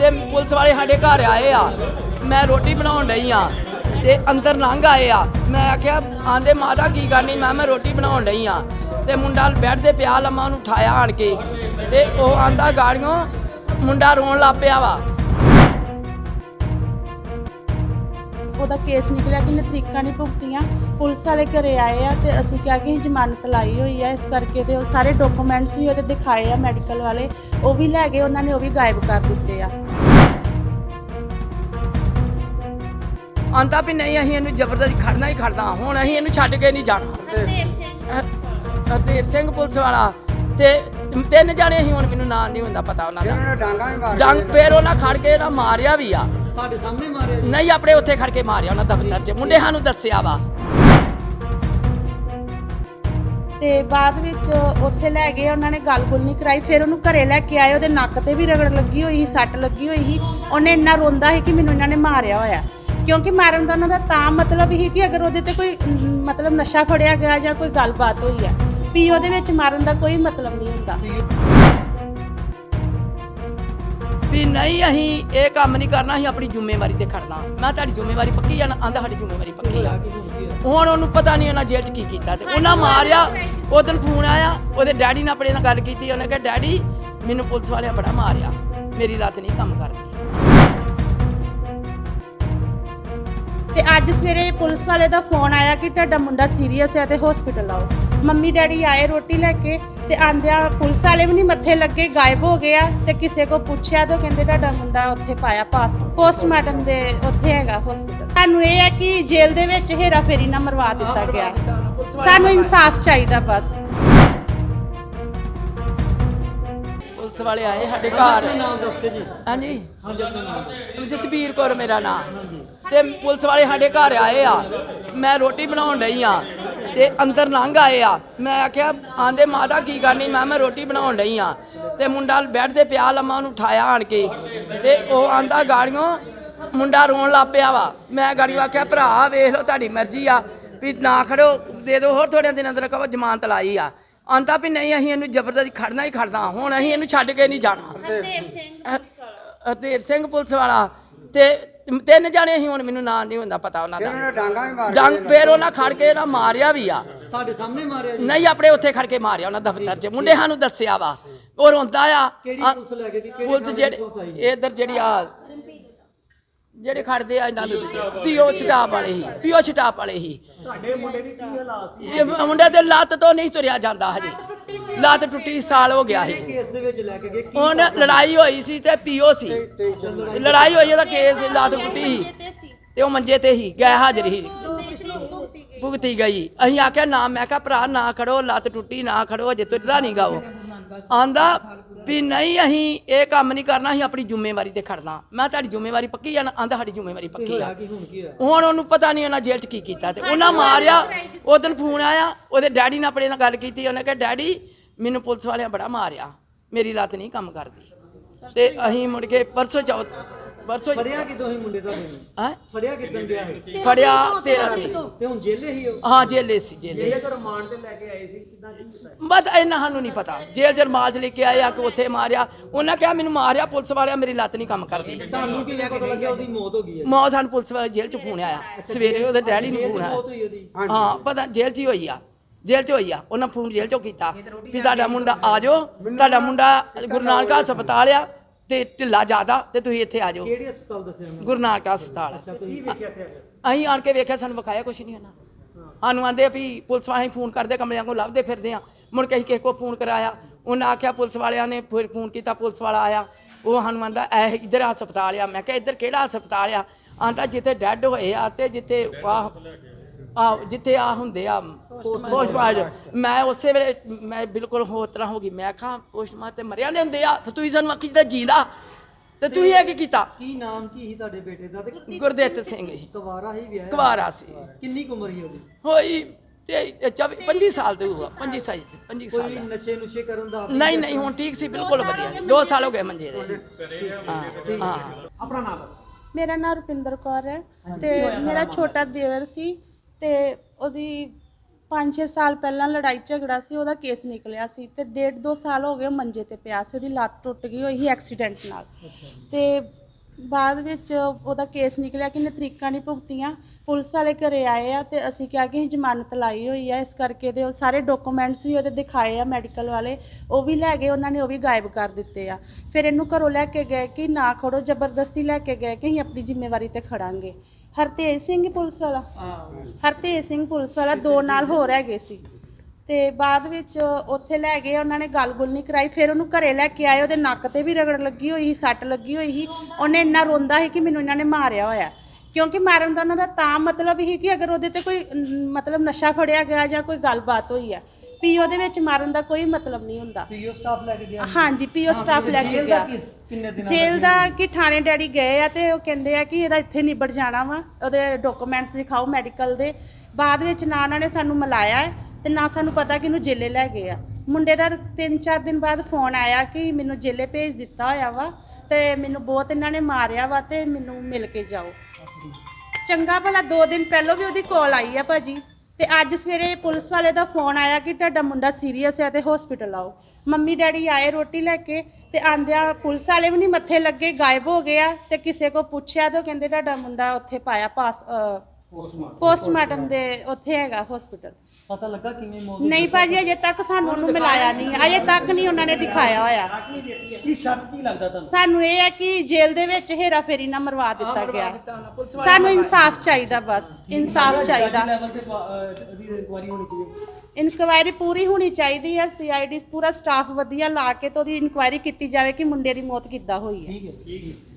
ਤੇ ਪੁਲਿਸ ਵਾਲੇ ਸਾਡੇ ਘਰ ਆਏ ਆ। ਮੈਂ ਰੋਟੀ ਬਣਾਉਣ ਡਈ ਆ ਤੇ ਅੰਦਰ ਲੰਘ ਆਏ ਆ। ਮੈਂ ਆਖਿਆ, ਆਂਦੇ ਮਾਤਾ ਕੀ ਕਰਨੀ? ਮੈਂ ਮੈਂ ਰੋਟੀ ਬਣਾਉਣ ਡਈ ਆ। ਤੇ ਮੁੰਡਾ ਬੈੱਡ ਤੇ ਪਿਆ ਲੰਮਾ ਉਹਨੂੰ ਉਠਾਇਆ ਆਣ ਕੇ ਤੇ ਉਹ ਆਂਦਾ ਗਾੜੀਆਂ ਮੁੰਡਾ ਰੋਣ ਲੱਗ ਪਿਆ ਵਾ। ਉਹਦਾ ਕੇਸ ਨਿਕਲਿਆ ਕਿ ਨੇ ਤਰੀਕਾਂ ਨਹੀਂ ਭੁਗਤੀਆਂ। ਪੁਲਿਸ ਵਾਲੇ ਘਰੇ ਆਏ ਆ ਤੇ ਅਸੀਂ ਕਿਹਾ ਕਿ ਜ਼ਮਾਨਤ ਲਾਈ ਹੋਈ ਆ। ਇਸ ਕਰਕੇ ਤੇ ਉਹ ਸਾਰੇ ਡਾਕੂਮੈਂਟਸ ਵੀ ਉਹਦੇ ਦਿਖਾਏ ਆ ਮੈਡੀਕਲ ਵਾਲੇ। ਉਹ ਵੀ ਲੈ ਗਏ ਉਹਨਾਂ ਨੇ ਉਹ ਵੀ ਗਾਇਬ ਕਰ ਦਿੱਤੇ ਆ। ਆਂਦਾ ਵੀ ਨਹੀਂ ਅਸੀਂ ਇਹਨੂੰ ਜ਼ਬਰਦਸਤੀ ਖੜਨਾ ਹੀ ਖੜਨਾ। ਹੁਣ ਅਸੀਂ ਇਹਨੂੰ ਛੱਡ ਕੇ ਨਹੀਂ ਜਾਣਾ। ਹਰ- ਹਰਦੇਵ ਸਿੰਘ ਪੁਲਿਸ ਵਾਲਾ ਤੇ ਤਿੰਨ ਜਾਣੇ ਅਸੀਂ ਹੁਣ ਮੈਨੂੰ ਨਾਂ ਨਹੀਂ ਹੁੰਦਾ ਪਤਾ ਉਹਨਾਂ ਫਿਰ ਦਾ ਡਾਂਗਾ ਵੀ ਮਾਰ ਡੰਗ ਫੇਰ ਉਹਨਾਂ ਖੜ ਕੇ ਨਾ ਮਾਰਿਆ ਵੀ ਆ। ਤੁਹਾਡੇ ਸਾਹਮਣੇ ਮਾਰਿਆ ਜੀ। ਨਹੀਂ ਆਪਣੇ ਉੱਥੇ ਖੜ ਕੇ ਮਾਰਿਆ ਉਹਨਾਂ ਦਫ਼ਤਰ 'ਚ। ਮੁੰਡੇ ਸਾਨੂੰ ਦੱਸਿਆ ਵਾ। ਤੇ ਬਾਅਦ ਵਿੱਚ ਉੱਥੇ ਲੈ ਗਏ ਉਹਨਾਂ ਨੇ ਗੱਲ-ਗੁਲ ਨਹੀਂ ਕਰਾਈ। ਫਿਰ ਉਹਨੂੰ ਘਰੇ ਲੈ ਕੇ ਆਏ ਉਹਦੇ ਨੱਕ ਤੇ ਵੀ ਰਗੜ ਲੱਗੀ ਹੋਈ ਸੀ ਸੱਟ ਲੱਗੀ ਹੋਈ ਸੀ। ਉਹਨੇ ਇੰਨਾ ਰੋਂਦਾ ਸੀ ਕਿ ਮੈਨੂੰ ਇਹਨਾਂ ਨੇ ਮਾਰਿਆ ਹੋਇਆ। ਕਿਉਂਕਿ ਮਾਰਨ ਦਾ ਉਹਨਾਂ ਦਾ ਤਾਂ ਮਤਲਬ ਹੀ ਕਿ ਅਗਰ ਉਹਦੇ ਤੇ ਕੋਈ ਮਤਲਬ ਨਸ਼ਾ ਫੜਿਆ ਗਿਆ ਜਾਂ ਕੋਈ ਗੱਲਬਾਤ ਹੋਈ ਹੈ ਵੀ ਉਹਦੇ ਵਿੱਚ ਮਾਰਨ ਦਾ ਕੋਈ ਮਤਲਬ ਨਹੀਂ ਹੁੰਦਾ। ਵੀ ਨਹੀਂ, ਅਸੀਂ ਇਹ ਕੰਮ ਨਹੀਂ ਕਰਨਾ, ਅਸੀਂ ਆਪਣੀ ਜ਼ਿੰਮੇਵਾਰੀ ਤੇ ਖੜਨਾ। ਮੈਂ ਤੁਹਾਡੀ ਜ਼ਿੰਮੇਵਾਰੀ ਪੱਕੀ ਆ, ਨਾ ਆਂਦਾ ਸਾਡੀ ਜ਼ਿੰਮੇਵਾਰੀ ਪੱਕੀ ਆ। ਹੁਣ ਉਹਨੂੰ ਪਤਾ ਨਹੀਂ ਉਹਨਾਂ ਜੇਲ੍ਹ 'ਚ ਕੀ ਕੀਤਾ ਤੇ ਉਹਨਾਂ ਮਾਰਿਆ, ਉਹ ਦਿਨ ਫੋਨ ਆਇਆ, ਉਹਦੇ ਡੈਡੀ ਨਾਲ ਆਪਣੇ ਨਾਲ ਗੱਲ ਕੀਤੀ, ਉਹਨੇ ਕਿਹਾ, ਡੈਡੀ, ਮੈਨੂੰ ਪੁਲਿਸ ਵਾਲਿਆਂ ਬੜਾ ਮਾਰਿਆ, ਮੇਰੀ ਰਾਤ ਨਹੀਂ ਕੰਮ ਕਰਦੀ। ਤੇ ਅੱਜ ਸਵੇਰੇ ਪੁਲਿਸ ਵਾਲੇ ਦਾ ਫੋਨ ਆਇਆ ਕਿ ਤੁਹਾਡਾ ਮੁੰਡਾ ਸੀਰੀਅਸ ਹੈ ਤੇ ਹਸਪੀਟਲ ਆਓ। ਮੰਮੀ, ਡੈਡੀ ਆਏ ਰੋਟੀ ਲੈ ਕੇ ਤੇ ਆਂਦਿਆਂ ਪੁਲਿਸ ਵਾਲੇ ਵੀ ਨਹੀਂ ਮੱਥੇ ਲੱਗੇ ਗਾਇਬ ਹੋ ਗਿਆ ਤੇ ਕਿਸੇ ਕੋ ਪੁੱਛਿਆ ਤਾਂ ਕਹਿੰਦੇ ਤੁਹਾਡਾ ਮੁੰਡਾ ਉੱਥੇ ਪਾਇਆ ਪਾਸ ਪੋਸਟਮਾਰਟਮ ਦੇ ਉੱਥੇ ਹੈਗਾ ਹਸਪੀਟਲ ਸਾਨੂੰ ਇਹ ਹੈ ਕਿ ਜੇਲ੍ਹ ਦੇ ਵਿੱਚ ਹੇਰਾ ਫੇਰੀ ਨਾ ਮਰਵਾ ਦਿੱਤਾ ਗਿਆ। ਸਾਨੂੰ ਇਨਸਾਫ ਚਾਹੀਦਾ ਬਸ। ਪੁਲਿਸ ਵਾਲੇ ਆਏ ਸਾਡੇ ਘਰ। ਹਾਂਜੀ। ਜਸਬੀਰ ਕੌਰ ਮੇਰਾ ਨਾਮ। ਤੇ ਪੁਲਿਸ ਵਾਲੇ ਸਾਡੇ ਘਰ ਆਏ ਆ। ਮੈਂ ਰੋਟੀ ਬਣਾਉਣ ਡਈ ਆ। ਤੇ ਅੰਦਰ ਲੰਘ ਆਏ ਆ। ਮੈਂ ਆਖਿਆ ਆਂਦੇ ਮਾਤਾ ਕੀ ਕਰਨੀ? ਮੈਂ ਮੈਂ ਰੋਟੀ ਬਣਾਉਣ ਡਈ ਆ। ਤੇ ਮੁੰਡਾ ਬੈੱਡ ਤੇ ਪਿਆ ਲੰਮਾ ਉਹਨੂੰ ਉਠਾਇਆ ਆਣ ਕੇ। ਤੇ ਉਹ ਆਂਦਾ ਗਾੜੀਆਂ ਮੁੰਡਾ ਰੋਣ ਲੱਗ ਪਿਆ ਵਾ। ਮੈਂ ਗਾੜੀ ਆਖਿਆ ਭਰਾ ਵੇਖ ਲਓ ਤੁਹਾਡੀ ਮਰਜ਼ੀ ਆ। ਵੀ ਨਾ ਖੜੋ ਦੇ ਦਿਓ ਹੋਰ ਥੋੜ੍ਹੇ ਦਿਨਾਂ ਅੰਦਰ ਕਹੋ ਜ਼ਮਾਨਤ ਲਾਈ ਆ। ਆਂਦਾ ਵੀ ਨਹੀਂ ਅਸੀਂ ਇਹਨੂੰ ਜ਼ਬਰਦਸਤੀ ਖੜਨਾ ਹੀ ਖੜਨਾ। ਹੁਣ ਅਸੀਂ ਇਹਨੂੰ ਛੱਡ ਕੇ ਨਹੀਂ ਜਾਣਾ। ਹਰ- ਹਰਦੇਵ ਸਿੰਘ ਪੁਲਿਸ ਵਾਲਾ। ਤੇ ਤਿੰਨ ਜਾਣੇ ਅਸੀਂ ਹੁਣ ਮੈਨੂੰ ਨਾਂ ਨਹੀਂ ਹੁੰਦਾ ਪਤਾ ਉਹਨਾਂ ਉਹਨਾਂ ਦਾ ਨੇ ਡਾਂਗਾ ਵੀ ਮਾਰ ਡੰਗ ਫੇਰ ਉਹਨਾਂ ਖੜ ਕੇ ਨਾ ਮਾਰਿਆ ਵੀ ਆ। ਤੁਹਾਡੇ ਸਾਹਮਣੇ ਮਾਰਿਆ ਜੀ? ਨਹੀਂ ਆਪਣੇ ਉੱਥੇ ਖੜ ਕੇ ਮਾਰਿਆ ਉਹਨਾਂ ਦਫ਼ਤਰ 'ਚ। ਮੁੰਡੇ ਸਾਨੂੰ ਦੱਸਿਆ ਵਾ। ਉਹ ਰੋਂਦਾ ਆ। ਕਿਹੜੀ ਪੁਲਿਸ ਲੈ ਕੇ ਗਈ? ਕਿਹੜੀ ਪੁਲਿਸ ਜਿਹੜੇ ਇੱਧਰ ਜਿਹੜੀ ਆ ਜਿਹੜੇ ਖੜਦੇ ਆ ਇਹਨਾਂ ਨੂੰ ਪੀਓ ਸਟਾਪ ਵਾਲੇ ਹੀ। ਪੀਓ ਸਟਾਪ ਵਾਲੇ ਹੀ। ਤੁਹਾਡੇ ਮੁੰਡੇ ਦੀ ਕੀ ਹਾਲਾਤ ਸੀ? ਇਹ ਮੁੰਡੇ ਦੇ ਲੱਤ ਤੋਂ ਨਹੀਂ ਤੁਰਿਆ ਜਾਂਦਾ ਹਜੇ। ਲੱਤ ਟੁੱਟੀ ਸਾਲ ਹੋ ਗਿਆ ਸੀ ਇਹ। ਕੇਸ ਦੇ ਵਿੱਚ ਲੈ ਕੇ ਗਏ? ਹੁਣ ਲੜਾਈ ਹੋਈ ਸੀ ਤੇ ਪੀਓ ਸੀ। ਲੜਾਈ ਹੋਈ। ਉਹਦਾ ਕੇਸ ਲੱਤ ਟੁੱਟੀ ਸੀ। ਤੇ ਉਹ ਮੰਜੇ ਤੇ ਹੀ ਗਏ ਹਾਜ਼ਰ ਹੀ। ਭੁਗਤੀ ਗਈ। ਅਸੀਂ ਆਖਿਆ ਨਾ ਮੈਂ ਕਿਹਾ ਭਰਾ ਨਾ ਖੜੋ ਲੱਤ ਟੁੱਟੀ ਨਾ ਖੜੋ ਅਜੇ ਤੁਰਦਾ ਨਹੀਂ ਗਾ ਉਹ। ਆਂਦਾ ਵੀ ਨਹੀਂ ਅਸੀਂ ਇਹ ਕੰਮ ਨਹੀਂ ਕਰਨਾ ਅਸੀਂ ਆਪਣੀ ਜ਼ਿੰਮੇਵਾਰੀ ਤੇ ਖੜਨਾ। ਮੈਂ ਤੁਹਾਡੀ ਜ਼ਿੰਮੇਵਾਰੀ ਪੱਕੀ ਆ? ਨਾ ਆਂਦਾ ਸਾਡੀ ਜ਼ਿੰਮੇਵਾਰੀ ਪੱਕੀ ਆ। ਹੁਣ ਉਹਨੂੰ ਪਤਾ ਨਹੀਂ ਉਹਨਾਂ ਜੇਲ੍ਹ 'ਚ ਕੀ ਕੀਤਾ ਤੇ ਉਹਨਾਂ ਮਾਰਿਆ ਉਹ ਦਿਨ ਫੋਨ ਆਇਆ ਉਹਦੇ ਡੈਡੀ ਨਾਲ ਆਪਣੇ ਨਾਲ ਗੱਲ ਕੀਤੀ ਉਹਨੇ ਕਿਹਾ ਡੈਡੀ ਮੈਨੂੰ ਪੁਲਿਸ ਵਾਲਿਆਂ ਬੜਾ ਮਾਰਿਆ। ਮੇਰੀ ਰਾਤ ਨਹੀਂ ਕੰਮ ਕਰਦੀ। ਤੇ ਅਸੀਂ ਮੁੜ ਕੇ ਪਰਸੋਂ ਚੌਥ ਪਰਸੋਂ ਫੜਿਆ ਕਿਦੋਂ ਹੀ ਮੁੰਡੇ ਨੂੰ? ਹੈਂ? ਫੜਿਆ ਕਿਦੋਂ ਗਿਆ ਹੈ ਫੜਿਆ ਤੇਰਾ ਤੇ। ਤੇ ਹੁਣ ਜੇਲੇ ਹੀ ਉਹ? ਹਾਂ ਜੇਲੇ ਸੀ ਜੇਲੇ। ਜੇਲੇ ਤੋਂ ਰਿਮਾਂਡ ਤੇ ਲੈ ਕੇ ਆਏ ਸੀ ਕਿਦਾਂ ਕੀ ਬਸ ਇਹਨਾਂ ਸਾਨੂੰ ਨਹੀਂ ਪਤਾ। ਜੇਲ੍ਹ ਚ ਰਮਾਜ ਲੈ ਕੇ ਆਇਆ ਕਿ ਉੱਥੇ ਮਾਰਿਆ। ਉਹਨਾਂ ਕਿਹਾ ਮੈਨੂੰ ਮਾਰਿਆ ਪੁਲਿਸ ਵਾਲਿਆਂ ਮੇਰੀ ਲੱਤ ਨਹੀਂ ਕੰਮ ਕਰਦੀ। ਤੁਹਾਨੂੰ ਕਿਵੇਂ ਪਤਾ ਲੱਗਿਆ ਉਹਦੀ ਮੌਤ ਹੋ ਗਈ ਹੈ? ਮੌਤ ਸਾਨੂੰ ਪੁਲਿਸ ਵਾਲੇ ਜੇਲ੍ਹ ਚ ਫੋਨ ਆਇਆ। ਸਵੇਰੇ ਉਹਦੇ ਡੈਡੀ ਨੂੰ ਫੋਨ ਆਇਆ। ਹਾਂ ਪਤਾ ਜੇਲ੍ਹ 'ਚ ਹੀ ਹੋਈ ਆ। ਜੇਲ੍ਹ 'ਚ ਹੋਈ ਆ। ਉਹਨਾਂ ਫੋਨ ਜੇਲ੍ਹ 'ਚੋਂ ਕੀਤਾ। ਵੀ ਤੁਹਾਡਾ ਮੁੰਡਾ ਆ। ਜਾਓ। ਤੁਹਾਡਾ ਮੁੰਡਾ ਗੁਰੂ ਨਾਨਕ ਹਸਪਤਾਲ ਆ। ਤੇ ਢਿੱਲਾ ਜ਼ਿਆਦਾ ਤੇ ਤੁਸੀਂ ਇੱਥੇ ਆ ਜਾਓ। ਕਿਹੜੀ ਹਸਪਤਾਲ ਦੱਸਿਆ ਉਹਨਾਂ ਗੁਰੂ ਨਾਨਕ ਹਸਪਤਾਲ। ਅੱਛਾ ਤੁਸੀਂ ਵੇਖਿਆ ਤੇ ਅਸੀਂ ਆਣ ਕੇ ਵੇਖਿਆ ਸਾਨੂੰ ਵਿਖਾਇਆ ਕੁਛ ਨਹੀਂ ਉਹਨਾਂ। ਸਾਨੂੰ ਆਂਦੇ ਵੀ ਪੁਲਿਸ ਵਾਲੇ ਫੋਨ ਕਰਦੇ ਕਮਲਿਆਂ ਕੋਲ ਲੱਭਦੇ ਫਿਰਦੇ ਆ। ਮੁੜ ਕੇ ਅਸੀਂ ਕਿਸੇ ਕੋ ਫੋਨ ਕਰਾਇਆ। ਉਹਨਾਂ ਆਖਿਆ ਪੁਲਿਸ ਵਾਲਿਆਂ ਨੇ ਫਿਰ ਫੋਨ ਕੀਤਾ ਪੁਲਿਸ ਵਾਲਾ ਆਇਆ। ਉਹ ਸਾਨੂੰ ਆਂਦਾ ਇਹ ਇੱਧਰ ਹਸਪਤਾਲ ਆ। ਮੈਂ ਕਿਹਾ ਇੱਧਰ ਕਿਹੜਾ ਹਸਪਤਾਲ ਆ? ਆਂਦਾ ਜਿੱਥੇ ਡੈੱਡ ਹੋਏ ਆ ਤੇ ਜਿੱਥੇ ਆਹ ਆ ਜਿੱਥੇ ਆ ਹੁੰਦੇ ਆ ਪੋਸਟਮਾਰਟਮ ਮੈਂ ਉਸੇ ਵੇਲੇ ਮੈਂ ਬਿਲਕੁਲ ਹੋਰ ਤਰ੍ਹਾਂ ਹੋ ਗਈ। ਮੈਂ ਕਿਹਾ ਪੋਸਟਮਾਰਟਮ ਤੇ ਮਰਿਆ ਦੇ ਹੁੰਦੇ ਆ ਤੇ ਤੁਸੀਂ ਸਾਨੂੰ ਆਖੀ ਜਿੱਦਾਂ ਜੀਂਦਾ ਤੇ ਤੁਸੀਂ ਇਹ ਕੀ ਕੀਤਾ? ਕੀ ਨਾਮ ਕੀ ਸੀ ਤੁਹਾਡੇ ਬੇਟੇ ਦਾ? ਤੇ ਗੁਰਦੇਵ ਸਿੰਘ ਜੀ। ਕੁਵਾਰਾ ਹੀ ਵਿਆਹ ਕੁਵਾਰਾ ਸੀ। ਕਿੰਨੀ ਕੁ ਉਮਰ ਸੀ ਉਹਦੀ? ਹੋਈ ਤੇ 24 25 ਸਾਲ ਦੇ ਹੋਆ 25 ਸਾਲ 25 ਸਾਲ ਕੋਈ। ਨਸ਼ੇ ਨੁਸ਼ੇ ਕਰਨ ਦਾ ਨਹੀਂ ਨਹੀਂ ਹੁਣ ਠੀਕ ਸੀ ਬਿਲਕੁਲ ਵਧੀਆ 2 ਸਾਲ ਹੋ ਗਏ ਮੰਜੇ ਦੇ ਹਾਂ। ਆਪਣਾ ਨਾਮ? ਮੇਰਾ ਨਾਮ ਰੁਪਿੰਦਰ ਕੌਰ ਹੈ ਤੇ ਮੇਰਾ ਛੋਟਾ ਦੇਵਰ ਸੀ। ਤੇ ਉਹਦੀ 5-6 ਸਾਲ ਪਹਿਲਾਂ ਲੜਾਈ ਝਗੜਾ ਸੀ ਉਹਦਾ ਕੇਸ ਨਿਕਲਿਆ ਸੀ ਤੇ ਡੇਢ ਦੋ ਸਾਲ ਹੋ ਗਏ ਉਹ ਮੰਜੇ ਤੇ ਪਿਆ ਸੀ ਉਹਦੀ ਲੱਤ ਟੁੱਟ ਗਈ ਹੋਈ ਸੀ ਐਕਸੀਡੈਂਟ ਨਾਲ ਤੇ ਬਾਅਦ ਵਿੱਚ ਉਹਦਾ ਕੇਸ ਨਿਕਲਿਆ ਕਿ ਇਹਨੇ ਤਰੀਕਾਂ ਨਹੀਂ ਭੁਗਤੀਆਂ ਪੁਲਿਸ ਵਾਲੇ ਘਰੇ ਆਏ ਆ ਤੇ ਅਸੀਂ ਕਿਹਾ ਕਿ ਅਸੀਂ ਜ਼ਮਾਨਤ ਲਾਈ ਹੋਈ ਆ ਇਸ ਕਰਕੇ ਦੇ ਉਹ ਸਾਰੇ ਡਾਕੂਮੈਂਟਸ ਵੀ ਉਹਦੇ ਦਿਖਾਏ ਆ ਮੈਡੀਕਲ ਵਾਲੇ ਉਹ ਵੀ ਲੈ ਗਏ ਉਹਨਾਂ ਨੇ ਉਹ ਵੀ ਗਾਇਬ ਕਰ ਦਿੱਤੇ ਆ। ਫਿਰ ਇਹਨੂੰ ਘਰੋਂ ਲੈ ਕੇ ਗਏ ਕਿ ਨਾ ਖੜੋ ਜ਼ਬਰਦਸਤੀ ਲੈ ਕੇ ਗਏ ਕਿ ਅਸੀਂ ਆਪਣੀ ਜ਼ਿੰਮੇਵਾਰੀ ਤੇ ਖੜਾਂਗੇ। ਹਰਤੇਜ ਸਿੰਘ ਪੁਲਿਸ ਵਾਲਾ? ਹਰਤੇਜ ਸਿੰਘ ਪੁਲਿਸ ਵਾਲਾ ਦੋ ਨਾਲ ਹੋਰ ਹੈਗੇ ਸੀ। ਤੇ ਬਾਅਦ ਵਿੱਚ ਉੱਥੇ ਲੈ ਗਏ ਉਹਨਾਂ ਨੇ ਗੱਲ-ਗੁਲ ਨਹੀਂ ਕਰਾਈ ਫਿਰ ਉਹਨੂੰ ਘਰੇ ਲੈ ਕੇ ਆਏ ਉਹਦੇ ਨੱਕ ਤੇ ਵੀ ਰਗੜ ਲੱਗੀ ਹੋਈ ਸੀ ਸੱਟ ਲੱਗੀ ਹੋਈ ਸੀ ਉਹਨੇ ਇੰਨਾ ਰੋਂਦਾ ਸੀ ਕਿ ਮੈਨੂੰ ਇਹਨਾਂ ਨੇ ਮਾਰਿਆ ਹੋਇਆ। ਕਿਉਂਕਿ ਮਾਰਨ ਦਾ ਉਹਨਾਂ ਦਾ ਤਾਂ ਮਤਲਬ ਹੀ ਕਿ ਅਗਰ ਉਹਦੇ ਤੇ ਕੋਈ ਅਮ, ਮਤਲਬ ਨਸ਼ਾ ਫੜਿਆ ਗਿਆ ਜਾਂ ਕੋਈ ਗੱਲਬਾਤ ਹੋਈ ਹੈ ਪੀਓ ਦੇ ਵਿੱਚ ਮਾਰਨ ਦਾ ਕੋਈ ਮਤਲਬ ਨਹੀਂ ਹੁੰਦਾ। ਪੀਓ ਸਟਾਫ ਲੈ ਕੇ ਗਿਆ। ਹਾਂਜੀ ਪੀਓ ਸਟਾਫ ਲੈ ਕੇ ਗਿਆ। ਕਿੰਨੇ ਦਿਨਾਂ ਜੇਲ੍ਹ ਦਾ ਕਿ ਥਾਣੇ ਡੈਡੀ ਗਏ ਆ ਤੇ ਉਹ ਕਹਿੰਦੇ ਆ ਕਿ ਇਹਦਾ ਇੱਥੇ ਨਿਬੜ ਜਾਣਾ ਵਾ ਉਹਦੇ ਡਾਕੂਮੈਂਟਸ ਦਿਖਾਓ ਮੈਡੀਕਲ ਦੇ। ਬਾਅਦ ਵਿੱਚ ਨਾ ਉਹਨਾਂ ਨੇ ਸਾਨੂੰ ਮਿਲਾਇਆ। ਹੈ ਤੇ ਨਾ ਸਾਨੂੰ ਪਤਾ ਕਿ ਇਹਨੂੰ ਜੇਲੇ ਲੈ ਗਏ ਆ। ਮੁੰਡੇ ਦਾ 3-4 ਦਿਨ ਬਾਅਦ ਫੋਨ ਆਇਆ ਕਿ ਮੈਨੂੰ ਜੇਲੇ ਭੇਜ ਦਿੱਤਾ ਹੋਇਆ ਵਾ ਤੇ ਮੈਨੂੰ ਬਹੁਤ ਇਹਨਾਂ ਨੇ ਮਾਰਿਆ ਵਾ ਤੇ ਮੈਨੂੰ ਮਿਲ ਕੇ ਜਾਓ। ਚੰਗਾ ਭਲਾ 2 ਦਿਨ ਪਹਿਲਾਂ ਵੀ ਉਹਦੀ ਕਾਲ ਆਈ ਆ ਭਾਜੀ ਤੇ ਅੱਜ ਸਵੇਰੇ ਪੁਲਿਸ ਵਾਲੇ ਦਾ ਫੋਨ ਆਇਆ ਕਿ ਤੁਹਾਡਾ ਮੁੰਡਾ ਸੀਰੀਅਸ ਹੈ ਤੇ ਹਸਪੀਟਲ ਆਓ। ਮੰਮੀ ਡੈਡੀ ਆਏ ਰੋਟੀ ਲੈ ਕੇ ਤੇ ਆਂਦਿਆਂ ਪੁਲਿਸ ਵਾਲੇ ਵੀ ਨਹੀਂ ਮੱਥੇ ਲੱਗੇ, ਗਾਇਬ ਹੋ ਗਿਆ ਤੇ ਕਿਸੇ ਕੋ ਪੁੱਛਿਆ ਤਾਂ ਉਹ ਕਹਿੰਦੇ ਤੁਹਾਡਾ ਮੁੰਡਾ ਉੱਥੇ ਪਾਇਆ, ਪਾਸ ਪੋਸਟਮਾਰਟਮ ਦੇ ਉੱਥੇ ਹੈਗਾ ਹਸਪੀਟਲ ਪਤਾ ਲੱਗਾ ਕਿਵੇਂ ਮੌਤ ਨਹੀਂ ਭਾਜੀ ਅਜੇ ਤੱਕ ਸਾਨੂੰ ਉਹਨੂੰ ਮਿਲਾਇਆ ਨਹੀਂ। ਅਜੇ ਤੱਕ ਨਹੀਂ ਉਹਨਾਂ ਨੇ ਦਿਖਾਇਆ ਹੋਇਆ। ਕੀ ਸ਼ੱਕ ਕੀ ਲੱਗਦਾ ਤੁਹਾਨੂੰ? ਸਾਨੂੰ ਇਹ ਹੈ ਕਿ ਜੇਲ੍ਹ ਦੇ ਵਿੱਚ ਹੇਰਾ ਫੇਰੀ ਨਾ ਮਰਵਾ ਦਿੱਤਾ ਗਿਆ ਸਾਨੂੰ ਇਨਸਾਫ ਚਾਹੀਦਾ ਬਸ ਇਨਸਾਫ ਚਾਹੀਦਾ? ਲੈਵਲ ਤੇ ਉਹਦੀ ਇਨਕੁਆਰੀ ਹੋਣੀ ਚਾਹੀਦੀ ਇਨਕੁਆਇਰੀ ਪੂਰੀ ਹੋਣੀ ਚਾਹੀਦੀ ਹੈ। ਸੀਆਈਡੀ ਪੂਰਾ ਸਟਾਫ ਵਧੀਆ ਲਾ ਕੇ ਤੇ ਉਹਦੀ ਇਨਕੁਆਇਰੀ ਕੀਤੀ ਜਾਵੇ ਕਿ ਮੁੰਡੇ ਦੀ ਮੌਤ ਕਿੱਦਾਂ ਹੋਈ ਹੈ। ਠੀਕ ਹੈ ਠੀਕ ਹੈ।